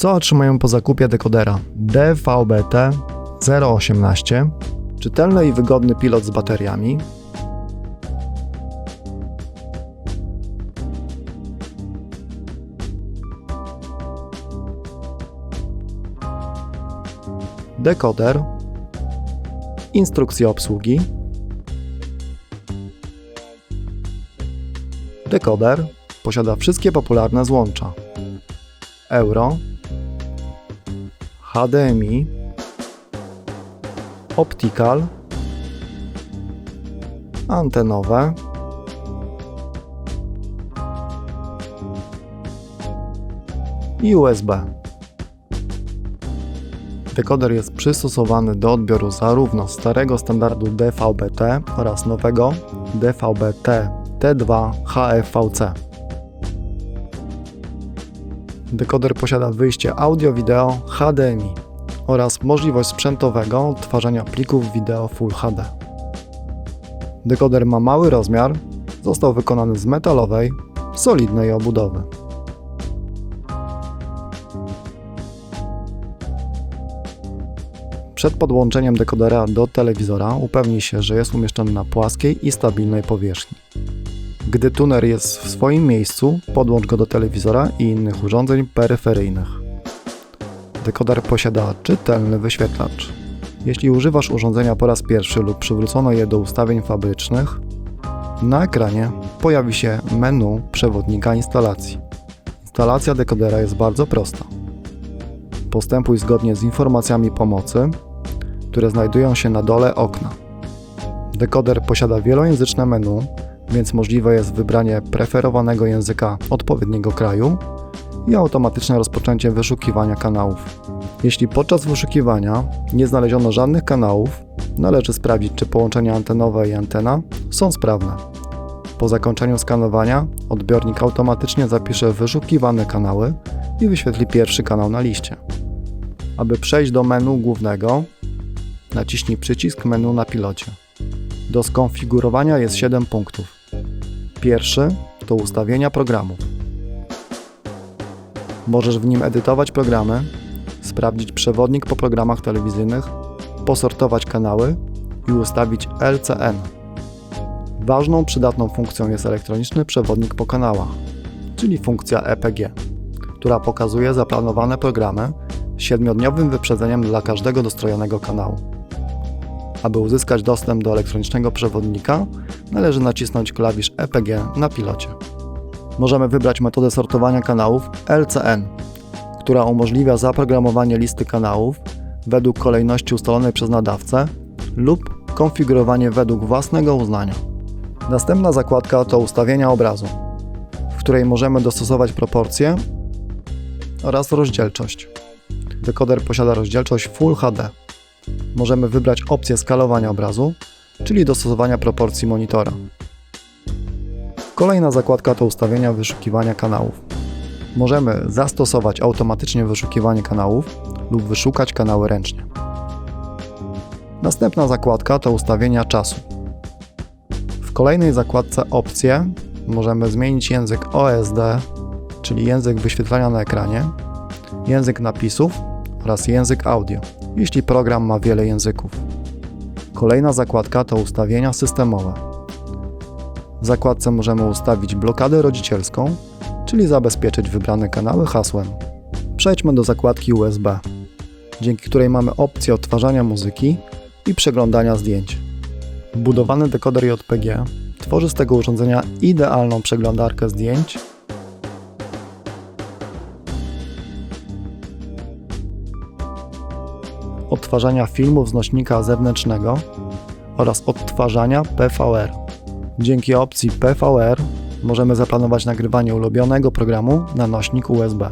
Co otrzymają po zakupie dekodera? DVB-T 018, czytelny i wygodny pilot z bateriami, dekoder, instrukcje obsługi, dekoder posiada wszystkie popularne złącza. Euro, HDMI, optical, antenowe, i USB. Dekoder jest przystosowany do odbioru zarówno starego standardu DVB-T oraz nowego DVB-T T2 HFVC. Dekoder posiada wyjście audio-wideo HDMI oraz możliwość sprzętowego odtwarzania plików wideo Full HD. Dekoder ma mały rozmiar, został wykonany z metalowej, solidnej obudowy. Przed podłączeniem dekodera do telewizora upewnij się, że jest umieszczony na płaskiej i stabilnej powierzchni. Gdy tuner jest w swoim miejscu, podłącz go do telewizora i innych urządzeń peryferyjnych. Dekoder posiada czytelny wyświetlacz. Jeśli używasz urządzenia po raz pierwszy lub przywrócono je do ustawień fabrycznych, na ekranie pojawi się menu przewodnika instalacji. Instalacja dekodera jest bardzo prosta. Postępuj zgodnie z informacjami pomocy, które znajdują się na dole okna. Dekoder posiada wielojęzyczne menu, więc możliwe jest wybranie preferowanego języka odpowiedniego kraju i automatyczne rozpoczęcie wyszukiwania kanałów. Jeśli podczas wyszukiwania nie znaleziono żadnych kanałów, należy sprawdzić, czy połączenia antenowe i antena są sprawne. Po zakończeniu skanowania odbiornik automatycznie zapisze wyszukiwane kanały i wyświetli pierwszy kanał na liście. Aby przejść do menu głównego, naciśnij przycisk menu na pilocie. Do skonfigurowania jest 7 punktów. Pierwszy to ustawienia programów. Możesz w nim edytować programy, sprawdzić przewodnik po programach telewizyjnych, posortować kanały i ustawić LCN. Ważną przydatną funkcją jest elektroniczny przewodnik po kanałach, czyli funkcja EPG, która pokazuje zaplanowane programy siedmiodniowym wyprzedzeniem dla każdego dostrojonego kanału. Aby uzyskać dostęp do elektronicznego przewodnika, należy nacisnąć klawisz EPG na pilocie. Możemy wybrać metodę sortowania kanałów LCN, która umożliwia zaprogramowanie listy kanałów według kolejności ustalonej przez nadawcę lub konfigurowanie według własnego uznania. Następna zakładka to ustawienia obrazu, w której możemy dostosować proporcje oraz rozdzielczość. Dekoder posiada rozdzielczość Full HD. Możemy wybrać opcję skalowania obrazu, czyli dostosowania proporcji monitora. Kolejna zakładka to ustawienia wyszukiwania kanałów. Możemy zastosować automatycznie wyszukiwanie kanałów lub wyszukać kanały ręcznie. Następna zakładka to ustawienia czasu. W kolejnej zakładce opcje możemy zmienić język OSD, czyli język wyświetlania na ekranie, język napisów oraz język audio, jeśli program ma wiele języków. Kolejna zakładka to ustawienia systemowe. W zakładce możemy ustawić blokadę rodzicielską, czyli zabezpieczyć wybrane kanały hasłem. Przejdźmy do zakładki USB, dzięki której mamy opcję odtwarzania muzyki i przeglądania zdjęć. Wbudowany dekoder JPG tworzy z tego urządzenia idealną przeglądarkę zdjęć odtwarzania filmów z nośnika zewnętrznego oraz odtwarzania PVR. Dzięki opcji PVR możemy zaplanować nagrywanie ulubionego programu na nośnik USB.